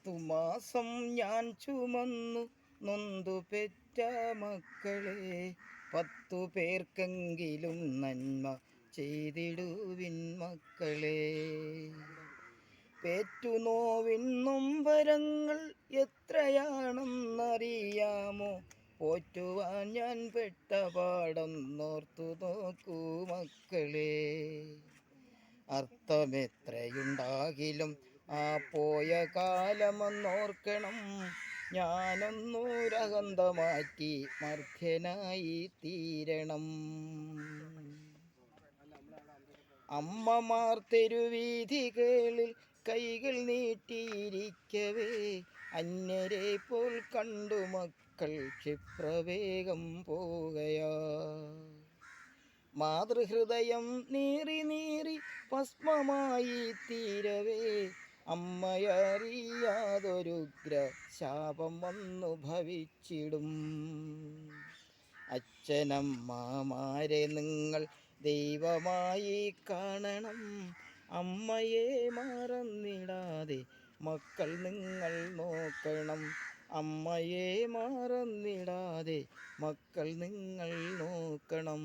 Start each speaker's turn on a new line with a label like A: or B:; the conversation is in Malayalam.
A: പത്തു മാസം ഞാൻ ചുമന്നു. നൊന്തു പെറ്റ മക്കളെ പത്തു പേർക്കെങ്കിലും നന്മ ചെയ്തിടുവിൻ മക്കളെ. പേറ്റുനോവിൻ നൊമ്പരങ്ങൾ എത്രയാണെന്നറിയാമോ? പോറ്റുവാൻ ഞാൻ പെട്ട പാടൊന്നോർത്തു നോക്കൂ മക്കളെ. അർത്ഥമെത്രയുണ്ടാകിലും ആ പോയ കാലമെന്നോർക്കണം. ഞാനൊന്നൂരകന്ത മാറ്റി മർദ്ധ്യനായി തീരണം. അമ്മമാർ തെരുവീഥികളിൽ കൈകൾ നീട്ടിയിരിക്കവേ അന്യരെ പോൽ കണ്ടു മക്കൾ ക്ഷിപ്രവേഗം പോകയാ. മാതൃഹൃദയം നീറി നീറി ഭസ്മമായി തീരവേ അമ്മയറിയാതൊരുഗ്ര ശാപം വന്നു ഭവിച്ചിടും. അച്ഛനമ്മമാരെ നിങ്ങൾ ദൈവമായി കാണണം. അമ്മയെ മറന്നിടാതെ മക്കൾ നിങ്ങൾ നോക്കണം. അമ്മയെ മറന്നിടാതെ മക്കൾ നിങ്ങൾ നോക്കണം.